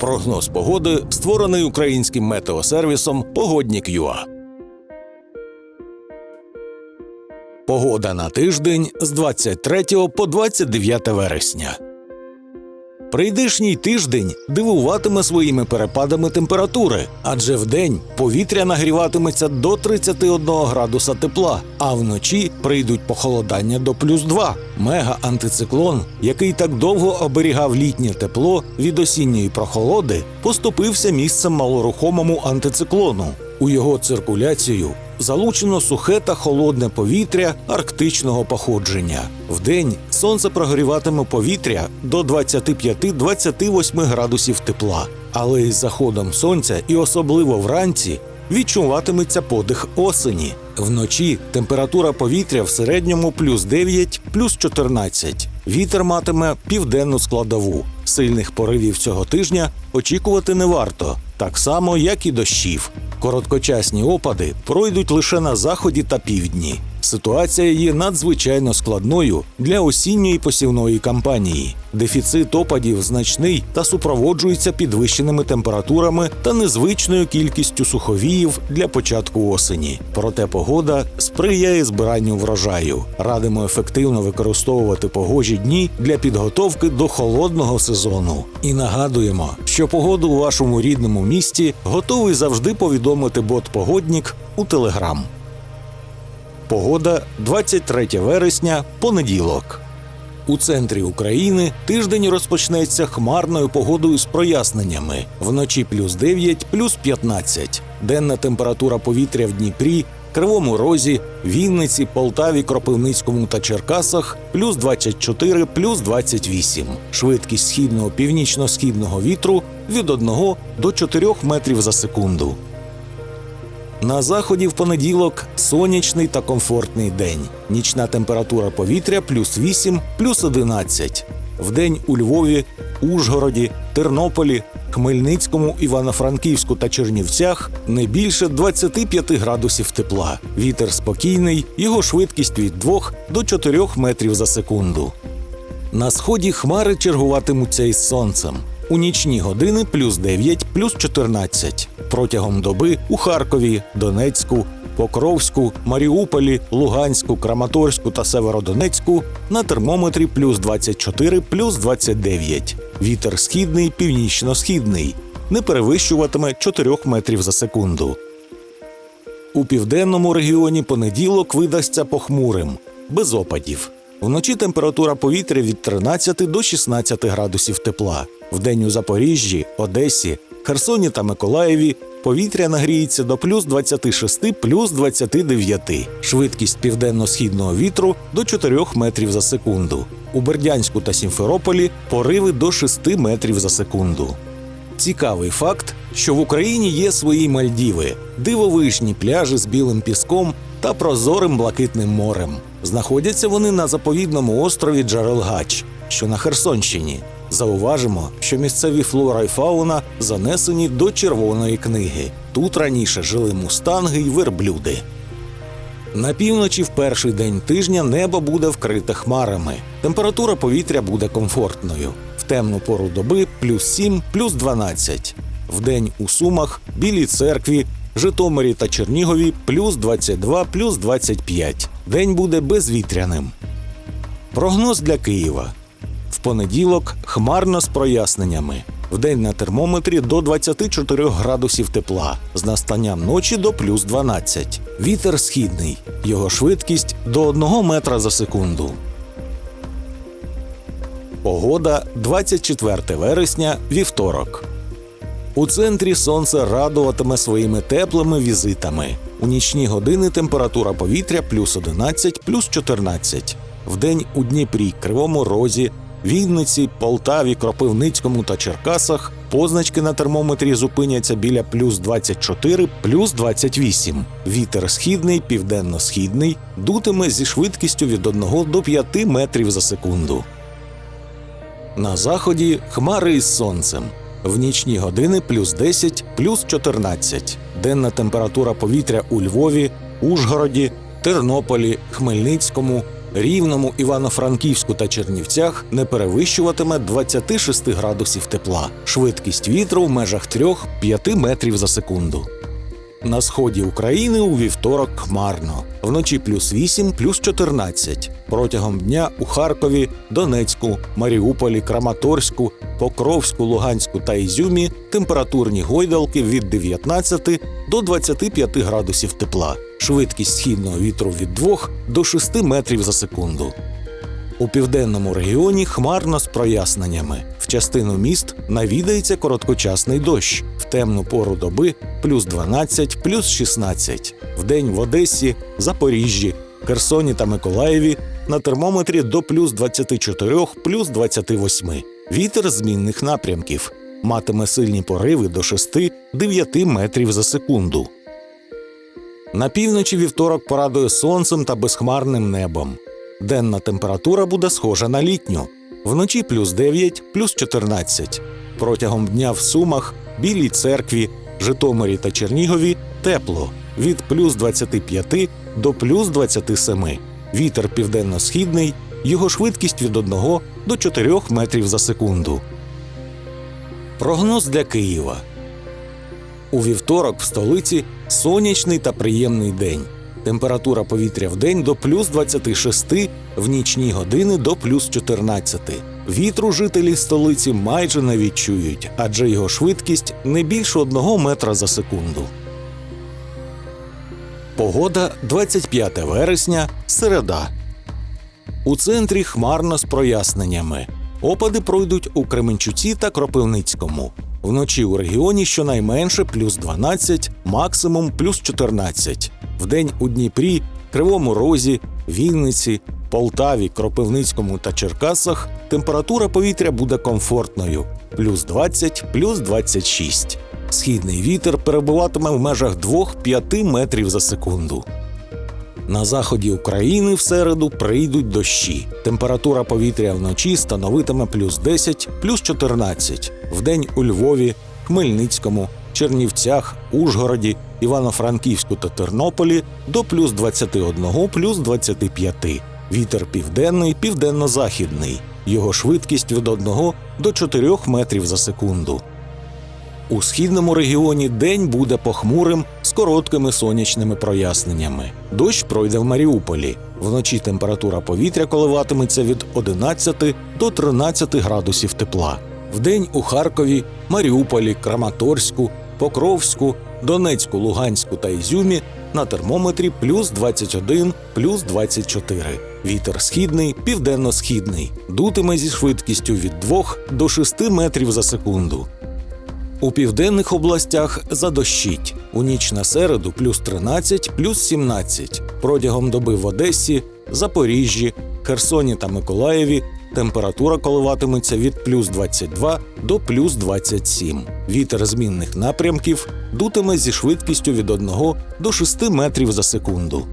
Прогноз погоди створений українським метеосервісом Погоднік.ЮА. Погода на тиждень з 23 по 29 вересня. Прийдешній тиждень дивуватиме своїми перепадами температури, адже вдень повітря нагріватиметься до 31 градуса тепла, а вночі прийдуть похолодання до плюс 2. Мега-антициклон, який так довго оберігав літнє тепло від осінньої прохолоди, поступився місцем малорухомому антициклону. У його циркуляцію залучено сухе та холодне повітря арктичного походження. Вдень сонце прогріватиме повітря до 25-28 градусів тепла, але із заходом сонця і особливо вранці відчуватиметься подих осені. Вночі температура повітря в середньому плюс 9, плюс 14. Вітер матиме південну складову. Сильних поривів цього тижня очікувати не варто, так само як і дощів. Короткочасні опади пройдуть лише на заході та півдні. Ситуація є надзвичайно складною для осінньої посівної кампанії. Дефіцит опадів значний та супроводжується підвищеними температурами та незвичною кількістю суховіїв для початку осені. Проте погода сприяє збиранню врожаю. Радимо ефективно використовувати погожі дні для підготовки до холодного сезону. І нагадуємо, що погоду у вашому рідному місті готовий завжди повідомити бот-погоднік у Телеграм. Погода 23 вересня, понеділок. У центрі України тиждень розпочнеться хмарною погодою з проясненнями. Вночі плюс 9, плюс 15. Денна температура повітря в Дніпрі, Кривому Розі, Вінниці, Полтаві, Кропивницькому та Черкасах плюс 24, плюс 28. Швидкість східного північно-східного вітру від 1 до 4 метрів за секунду. На заході в понеділок сонячний та комфортний день. Нічна температура повітря плюс 8, плюс 11. Вдень у Львові, Ужгороді, Тернополі, Хмельницькому, Івано-Франківську та Чернівцях не більше 25 градусів тепла. Вітер спокійний, його швидкість від 2 до 4 метрів за секунду. На сході хмари чергуватимуться із сонцем. У нічні години плюс 9, плюс 14. Протягом доби у Харкові, Донецьку, Покровську, Маріуполі, Луганську, Краматорську та Северодонецьку на термометрі плюс 24, плюс 29. Вітер східний, північно-східний. Не перевищуватиме 4 метрів за секунду. У південному регіоні понеділок видасться похмурим, без опадів. Вночі температура повітря від 13 до 16 градусів тепла. Вдень у Запоріжжі, Одесі, Херсоні та Миколаєві повітря нагріється до плюс 26, плюс 29. Швидкість південно-східного вітру до 4 метрів за секунду. У Бердянську та Сімферополі пориви до 6 метрів за секунду. Цікавий факт, що в Україні є свої Мальдіви, дивовижні пляжі з білим піском та прозорим блакитним морем. Знаходяться вони на заповідному острові Джарелгач, що на Херсонщині. Зауважимо, що місцеві флора і фауна занесені до червоної книги. Тут раніше жили мустанги й верблюди. На півночі в перший день тижня небо буде вкрите хмарами. Температура повітря буде комфортною. В темну пору доби плюс 7, плюс 12. Вдень у Сумах, Білій церкві, Житомирі та Чернігові плюс 22, плюс 25. День буде безвітряним. Прогноз для Києва. Понеділок хмарно з проясненнями. Вдень на термометрі до 24 градусів тепла, з настанням ночі до плюс 12. Вітер східний. Його швидкість до 1 метра за секунду. Погода 24 вересня, вівторок. У центрі сонце радуватиме своїми теплими візитами. У нічні години температура повітря плюс 11, плюс 14. Вдень у Дніпрі, Кривому Розі, Вінниці, Полтаві, Кропивницькому та Черкасах позначки на термометрі зупиняться біля плюс 24, плюс 28. Вітер східний, південно-східний дутиме зі швидкістю від 1 до 5 метрів за секунду. На заході хмари із сонцем. В нічні години плюс 10, плюс 14. Денна температура повітря у Львові, Ужгороді, Тернополі, Хмельницькому, Рівному, Івано-Франківську та Чернівцях не перевищуватиме 26 градусів тепла. Швидкість вітру в межах 3-5 метрів за секунду. На сході України у вівторок хмарно. Вночі плюс 8, плюс 14. Протягом дня у Харкові, Донецьку, Маріуполі, Краматорську, Покровську, Луганську та Ізюмі температурні гойдалки від 19 до 25 градусів тепла. Швидкість східного вітру від 2 до 6 метрів за секунду. У південному регіоні хмарно з проясненнями. В частину міст навідається короткочасний дощ. В темну пору доби плюс 12, плюс 16. Вдень в Одесі, Запоріжжі, Херсоні та Миколаєві на термометрі до плюс 24, плюс 28. Вітер змінних напрямків. Матиме сильні пориви до 6-9 метрів за секунду. На півночі вівторок порадує сонцем та безхмарним небом. Денна температура буде схожа на літню. Вночі плюс 9, плюс 14. Протягом дня в Сумах, Білій церкві, Житомирі та Чернігові тепло від плюс 25 до плюс 27. Вітер південно-східний, його швидкість від 1 до 4 метрів за секунду. Прогноз для Києва. У вівторок в столиці сонячний та приємний день. Температура повітря в день до плюс 26, в нічні години до плюс 14. Вітру жителі столиці майже не відчують, адже його швидкість не більше 1 метра за секунду. Погода 25 вересня, середа. У центрі хмарно з проясненнями. Опади пройдуть у Кременчуці та Кропивницькому. Вночі у регіоні щонайменше плюс 12, максимум плюс 14. Вдень у Дніпрі, Кривому Розі, Вінниці, Полтаві, Кропивницькому та Черкасах температура повітря буде комфортною плюс 20, плюс 26. Східний вітер перебуватиме в межах 2-5 метрів за секунду. На заході України в середу прийдуть дощі. Температура повітря вночі становитиме плюс 10, плюс 14. Вдень у Львові, Хмельницькому, Чернівцях, Ужгороді, Івано-Франківську та Тернополі до плюс 21, плюс 25. Вітер південний, південно-західний. Його швидкість від 1 до 4 метрів за секунду. У східному регіоні день буде похмурим з короткими сонячними проясненнями. Дощ пройде в Маріуполі. Вночі температура повітря коливатиметься від 11 до 13 градусів тепла. Вдень у Харкові, Маріуполі, Краматорську, Покровську, Донецьку, Луганську та Ізюмі на термометрі плюс 21, плюс 24. Вітер східний, південно-східний. Дутиме зі швидкістю від 2 до 6 метрів за секунду. У південних областях задощить. У ніч на середу плюс 13, плюс 17. Протягом доби в Одесі, Запоріжжі, Херсоні та Миколаєві температура коливатиметься від плюс 22 до плюс 27. Вітер змінних напрямків дутиме зі швидкістю від 1 до 6 метрів за секунду.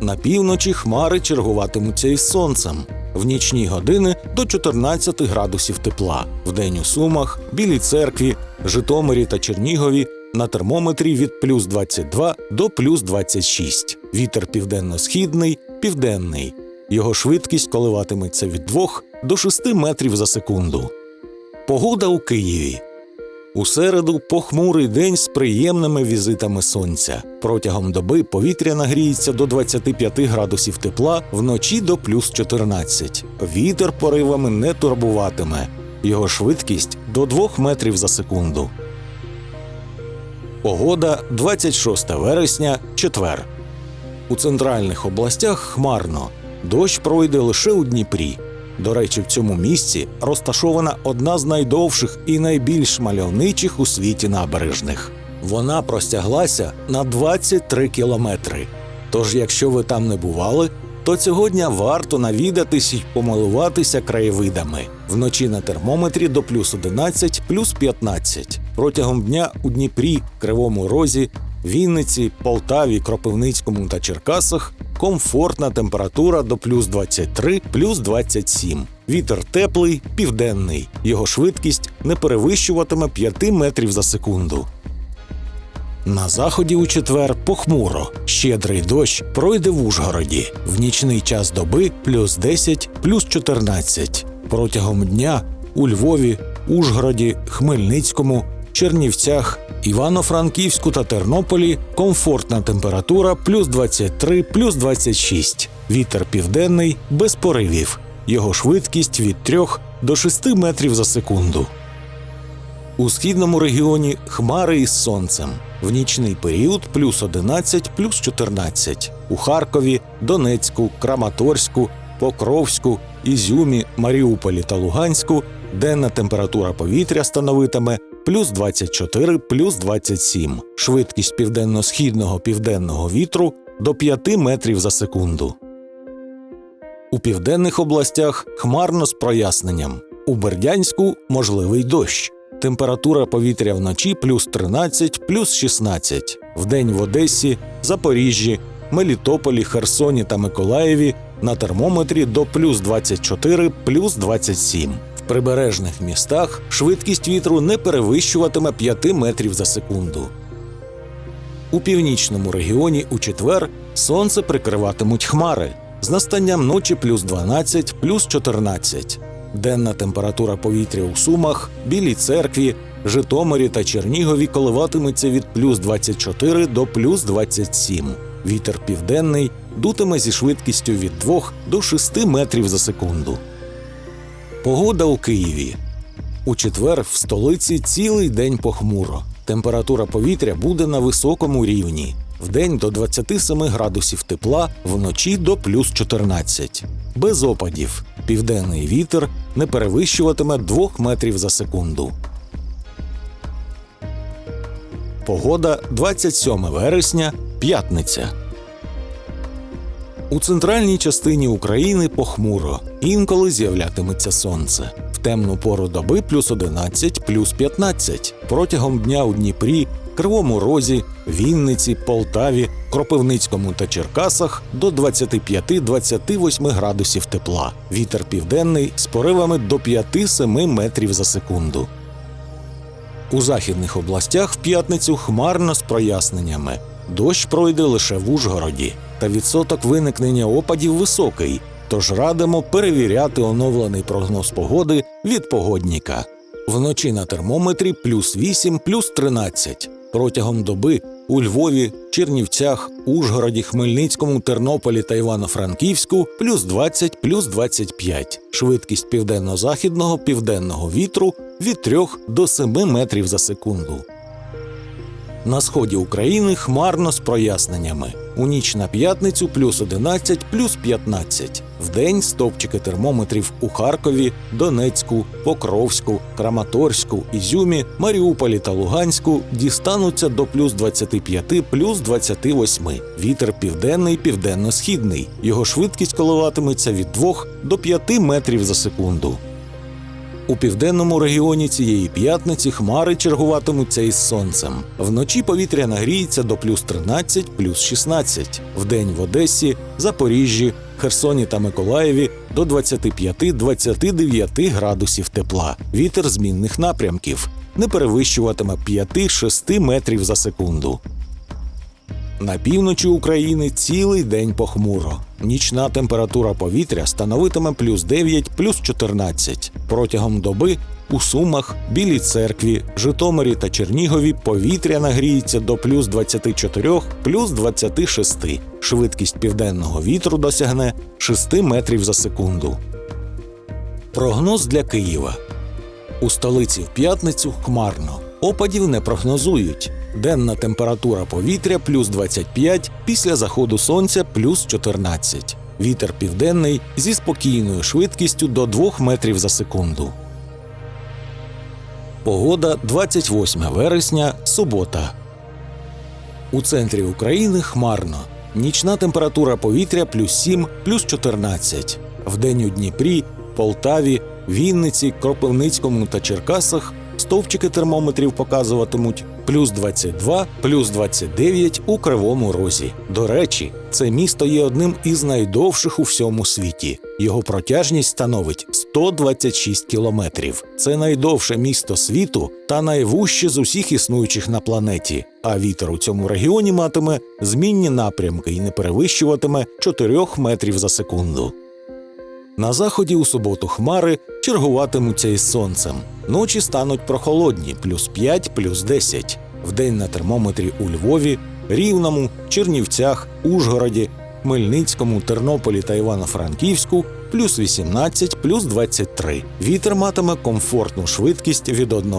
На півночі хмари чергуватимуться із сонцем. В нічні години до 14 градусів тепла. Вдень у Сумах, Білій церкві, Житомирі та Чернігові на термометрі від плюс 22 до плюс 26. Вітер південно-східний, південний. Його швидкість коливатиметься від 2 до 6 метрів за секунду. Погода у Києві. У середу похмурий день з приємними візитами сонця. Протягом доби повітря нагріється до 25 градусів тепла, вночі до плюс 14. Вітер поривами не турбуватиме. Його швидкість до 2 метрів за секунду. Погода 26 вересня, четвер. У центральних областях хмарно. Дощ пройде лише у Дніпрі. До речі, в цьому місці розташована одна з найдовших і найбільш мальовничих у світі набережних. Вона простяглася на 23 кілометри. Тож, якщо ви там не бували, то цього дня варто навідатись і помилуватися краєвидами. Вночі на термометрі до плюс 11, плюс 15. Протягом дня у Дніпрі, Кривому Розі, Вінниці, Полтаві, Кропивницькому та Черкасах комфортна температура до плюс 23, плюс 27. Вітер теплий, південний. Його швидкість не перевищуватиме 5 метрів за секунду. На заході у четвер похмуро. Щедрий дощ пройде в Ужгороді. В нічний час доби плюс 10, плюс 14. Протягом дня у Львові, Ужгороді, Хмельницькому, Чернівцях, Івано-Франківську та Тернополі комфортна температура плюс 23, плюс 26. Вітер південний без поривів. Його швидкість від 3 до 6 метрів за секунду. У східному регіоні хмари із сонцем. В нічний період плюс 11, плюс 14. У Харкові, Донецьку, Краматорську, Покровську, Ізюмі, Маріуполі та Луганську денна температура повітря становитиме плюс 24, плюс 27. Швидкість південно-східного південного вітру до 5 метрів за секунду. У південних областях хмарно з проясненням. У Бердянську можливий дощ. Температура повітря вночі плюс 13, плюс 16. Вдень в Одесі, Запоріжжі, Мелітополі, Херсоні та Миколаєві на термометрі до плюс 24, плюс 27. Прибережних містах швидкість вітру не перевищуватиме 5 метрів за секунду. У північному регіоні у четвер сонце прикриватимуть хмари з настанням ночі плюс 12, плюс 14. Денна температура повітря у Сумах, Білій церкві, Житомирі та Чернігові коливатиметься від плюс 24 до плюс 27. Вітер південний дутиме зі швидкістю від 2 до 6 метрів за секунду. Погода у Києві. У четвер в столиці цілий день похмуро. Температура повітря буде на високому рівні. Вдень до 27 градусів тепла, вночі до плюс 14. Без опадів. Південний вітер не перевищуватиме 2 метрів за секунду. Погода 27 вересня, п'ятниця. У центральній частині України похмуро, інколи з'являтиметься сонце. В темну пору доби плюс 11, плюс 15. Протягом дня у Дніпрі, Кривому Розі, Вінниці, Полтаві, Кропивницькому та Черкасах до 25-28 градусів тепла. Вітер південний з поривами до 5-7 метрів за секунду. У західних областях в п'ятницю хмарно з проясненнями. Дощ пройде лише в Ужгороді, та відсоток виникнення опадів високий, тож радимо перевіряти оновлений прогноз погоди від погодніка. Вночі на термометрі плюс 8, плюс 13. Протягом доби у Львові, Чернівцях, Ужгороді, Хмельницькому, Тернополі та Івано-Франківську плюс 20, плюс 25. Швидкість південно-західного південного вітру від 3 до 7 метрів за секунду. На сході України хмарно з проясненнями. У ніч на п'ятницю плюс 11, плюс 15. Вдень стовпчики термометрів у Харкові, Донецьку, Покровську, Краматорську, Ізюмі, Маріуполі та Луганську дістануться до плюс 25, плюс 28. Вітер південний, південно-східний. Його швидкість коливатиметься від 2 до 5 метрів за секунду. У південному регіоні цієї п'ятниці хмари чергуватимуться із сонцем. Вночі повітря нагріється до плюс 13, плюс 16. Вдень в Одесі, Запоріжжі, Херсоні та Миколаєві до 25-29 градусів тепла. Вітер змінних напрямків не перевищуватиме 5-6 метрів за секунду. На півночі України цілий день похмуро. Нічна температура повітря становитиме плюс 9, плюс 14. Протягом доби у Сумах, Білій церкві, Житомирі та Чернігові повітря нагріється до плюс 24, плюс 26. Швидкість південного вітру досягне 6 метрів за секунду. Прогноз для Києва. У столиці в п'ятницю хмарно. Опадів не прогнозують. Денна температура повітря плюс 25, після заходу сонця плюс 14. Вітер південний зі спокійною швидкістю до 2 метрів за секунду. Погода 28 вересня, субота. У центрі України хмарно. Нічна температура повітря плюс 7, плюс 14. Вдень у Дніпрі, Полтаві, Вінниці, Кропивницькому та Черкасах стовпчики термометрів показуватимуть плюс 22, плюс 29 у Кривому Розі. До речі, це місто є одним із найдовших у всьому світі. Його протяжність становить 126 кілометрів. Це найдовше місто світу та найвужче з усіх існуючих на планеті. А вітер у цьому регіоні матиме змінні напрямки і не перевищуватиме 4 метрів за секунду. На заході у суботу хмари чергуватимуться із сонцем. Ночі стануть прохолодні плюс 5, плюс 10. Вдень на термометрі у Львові, Рівному, Чернівцях, Ужгороді, Хмельницькому, Тернополі та Івано-Франківську плюс 18, плюс 23. Вітер матиме комфортну швидкість від 1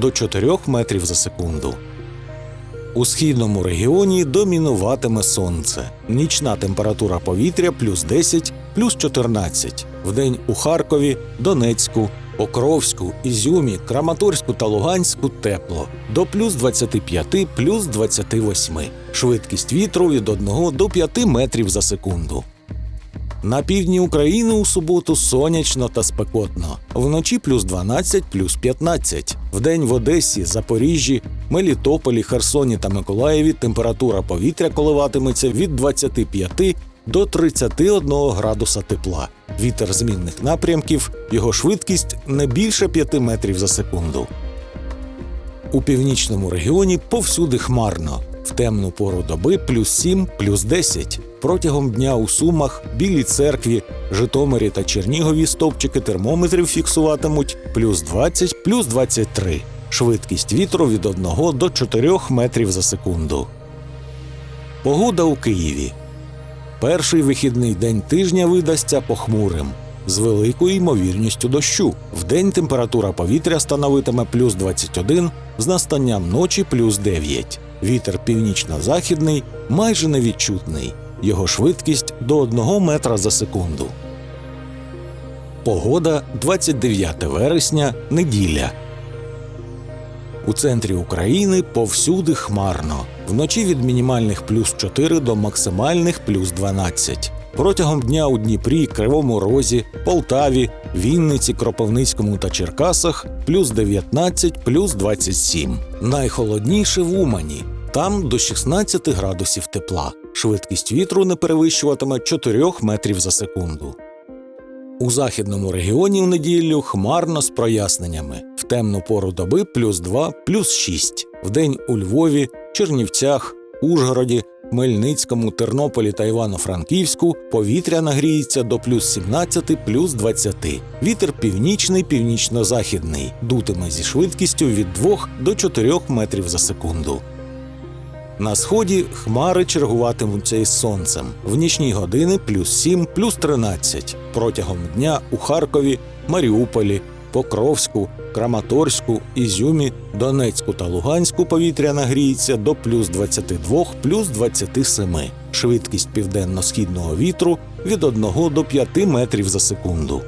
до 4 метрів за секунду. У східному регіоні домінуватиме сонце. Нічна температура повітря плюс 10, плюс 14. Вдень у Харкові, Донецьку, Покровську, Ізюмі, Краматорську та Луганську тепло до плюс 25, плюс 28. Швидкість вітру від 1 до 5 метрів за секунду. На півдні України у суботу сонячно та спекотно. Вночі плюс 12, плюс 15. Вдень в Одесі, Запоріжжі, Мелітополі, Херсоні та Миколаєві температура повітря коливатиметься від 25 до 31 градуса тепла. Вітер змінних напрямків, його швидкість не більше 5 метрів за секунду. У північному регіоні повсюди хмарно. В темну пору доби плюс 7, плюс 10. Протягом дня у Сумах, Білій церкві, Житомирі та Чернігові стовпчики термометрів фіксуватимуть плюс 20, плюс 23. Швидкість вітру від 1 до 4 метрів за секунду. Погода у Києві. Перший вихідний день тижня видасться похмурим з великою ймовірністю дощу. Вдень температура повітря становитиме плюс 21, з настанням ночі плюс 9. Вітер північно-західний майже невідчутний. Його швидкість до 1 метра за секунду. Погода 29 вересня, неділя. У центрі України повсюди хмарно. Вночі від мінімальних плюс 4 до максимальних плюс 12. Протягом дня у Дніпрі, Кривому Розі, Полтаві, Вінниці, Кропивницькому та Черкасах плюс 19, плюс 27. Найхолодніше в Умані. Там до 16 градусів тепла. Швидкість вітру не перевищуватиме 4 метрів за секунду. У західному регіоні в неділю хмарно з проясненнями. В темну пору доби плюс 2, плюс 6. Вдень у Львові, Чернівцях, Ужгороді, Хмельницькому, Тернополі та Івано-Франківську повітря нагріється до плюс 17, плюс 20. Вітер північний, північно-західний, дутиме зі швидкістю від 2 до 4 метрів за секунду. На сході хмари чергуватимуться із сонцем. В нічні години плюс 7, плюс 13. Протягом дня у Харкові, Маріуполі, Покровську, Краматорську, Ізюмі, Донецьку та Луганську повітря нагріється до плюс 22, плюс 27. Швидкість південно-східного вітру від 1 до 5 метрів за секунду.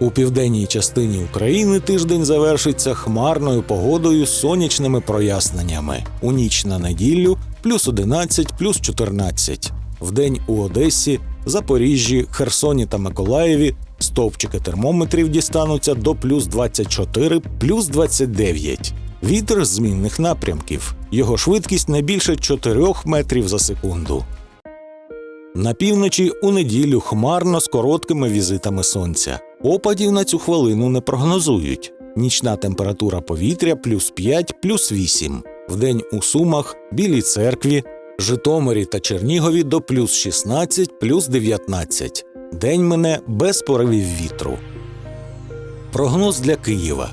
У південній частині України тиждень завершиться хмарною погодою з сонячними проясненнями. У ніч на неділю плюс 11, плюс 14. Вдень у Одесі, Запоріжжі, Херсоні та Миколаєві стовпчики термометрів дістануться до плюс 24, плюс 29. Вітер змінних напрямків. Його швидкість не більше 4 метрів за секунду. На півночі у неділю хмарно з короткими візитами сонця. Опадів на цю хвилину не прогнозують. Нічна температура повітря плюс 5, плюс 8. Вдень у Сумах, Білій церкві, Житомирі та Чернігові до плюс 16, плюс 19. День мине без поривів вітру. Прогноз для Києва.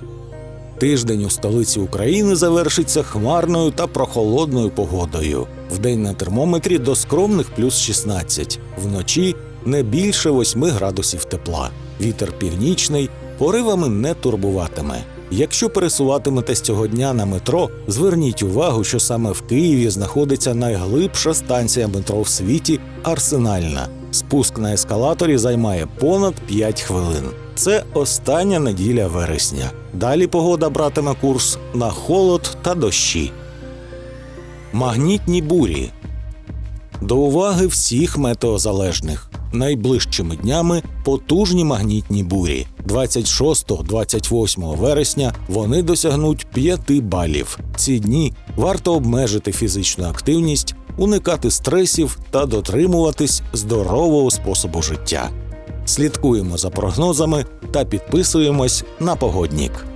Тиждень у столиці України завершиться хмарною та прохолодною погодою. Вдень на термометрі до скромних плюс 16, вночі не більше 8 градусів тепла. Вітер північний, поривами не турбуватиме. Якщо пересуватиметесь цього дня на метро, зверніть увагу, що саме в Києві знаходиться найглибша станція метро в світі Арсенальна. Спуск на ескалаторі займає понад 5 хвилин. Це остання неділя вересня. Далі погода братиме курс на холод та дощі. Магнітні бурі. До уваги всіх метеозалежних. Найближчими днями потужні магнітні бурі. 26-28 вересня вони досягнуть 5 балів. Ці дні варто обмежити фізичну активність, уникати стресів та дотримуватись здорового способу життя. Слідкуємо за прогнозами та підписуємось на погоднік.